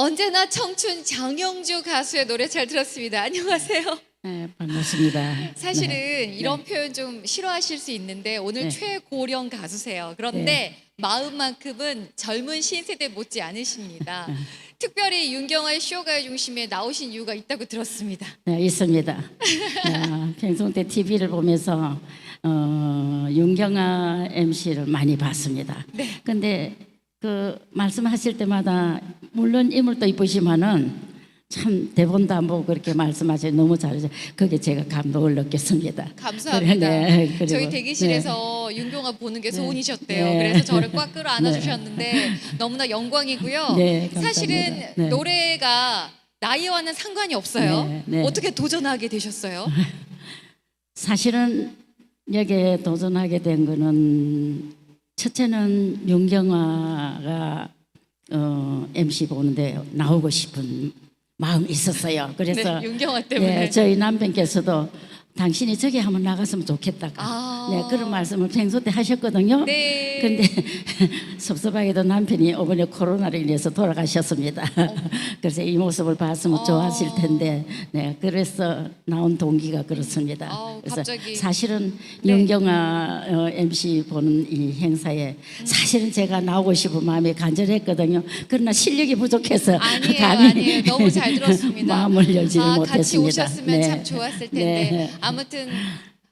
언제나 청춘 장영주 가수의 노래 잘 들었습니다. 안녕하세요. 네, 반갑습니다. 사실은 네. 이런 표현 좀 싫어하실 수 있는데 오늘 네. 최고령 가수세요. 그런데 마음만큼은 젊은 신세대 못지 않으십니다. 네. 특별히 윤경화의 쇼가의 중심에 나오신 이유가 있다고 들었습니다. 네, 있습니다. 어, 때 TV를 보면서 어, 윤경아 MC를 많이 봤습니다. 네. 근데 그 말씀하실 때마다 물론 인물도 이쁘지만은 참 대본도 안 보고 그렇게 말씀하셔서 너무 잘해서 그게 제가 감동을 느꼈습니다. 감사합니다. 그래, 네, 그리고, 저희 대기실에서 윤경화 보는 게 소원이셨대요. 네. 그래서 저를 꽉 끌어 안아주셨는데 너무나 영광이고요. 네. 사실은 네. 노래가 나이와는 상관이 없어요. 네, 네. 어떻게 도전하게 되셨어요? 사실은 여기에 도전하게 된 거는 첫째는 윤경아가 어, MC 보는데 나오고 싶은 마음이 있었어요. 그래서 네, 윤경화 때문에. 예, 저희 남편께서도 당신이 저기 한번 나갔으면 좋겠다가 아. 네, 그런 말씀을 평소 때 하셨거든요. 네. 근데 섭섭하게도 남편이 이번에 코로나로 인해서 돌아가셨습니다. 그래서 이 모습을 봤으면 어. 좋았을 텐데, 네, 그래서 나온 동기가 그렇습니다. 아우, 그래서 갑자기. 사실은 네. 윤경아 어, MC 보는 이 행사에 사실은 제가 나오고 싶은 마음이 간절했거든요. 그러나 실력이 부족해서 아니에요, 감히 아니에요. 너무 잘 들었습니다. 마음을 열지를 아, 못했습니다. 같이 오셨으면 네. 참 좋았을 텐데 네. 아무튼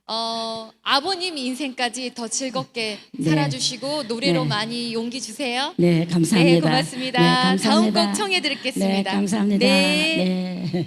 어, 아버님 인생까지 더 즐겁게 네. 살아주시고 노래로 네. 많이 용기 주세요. 네, 감사합니다. 네, 고맙습니다. 네, 감사합니다. 다음 곡 청해 드리겠습니다. 네, 감사합니다. 네. 네.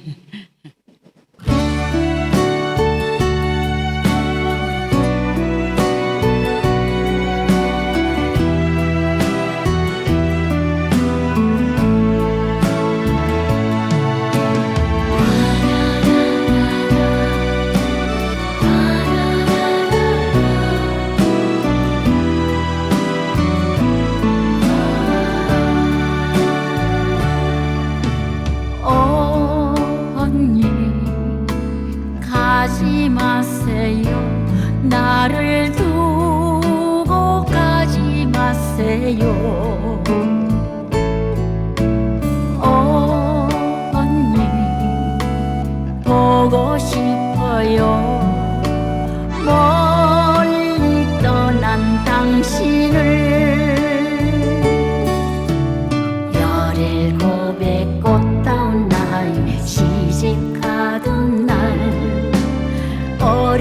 가지 마세요. 나를 두고 가지 마세요.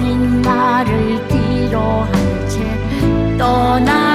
진 나를 뒤로 한 채 떠나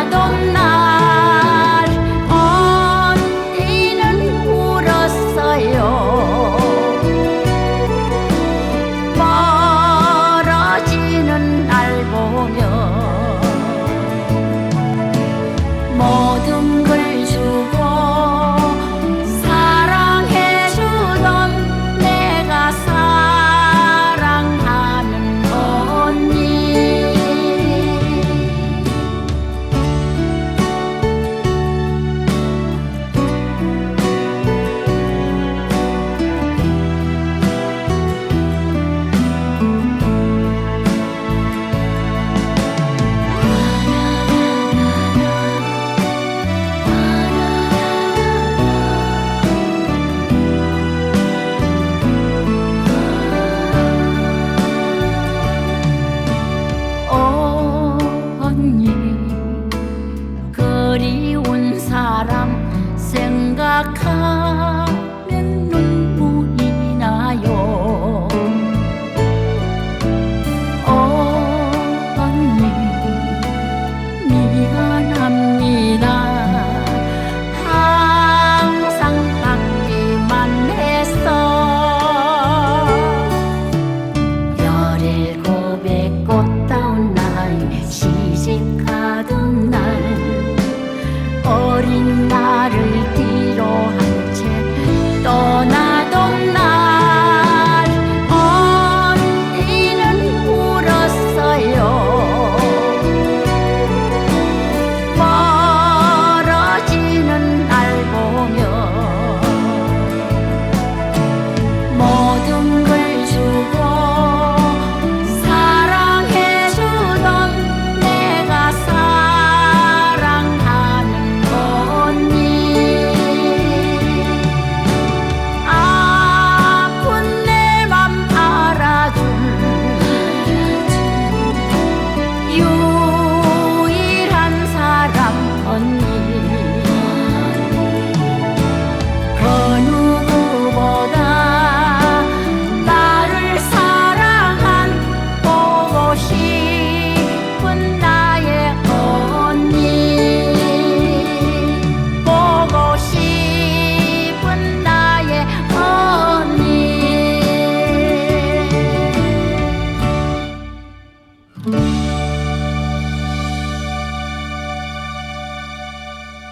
그리운 사람 생각하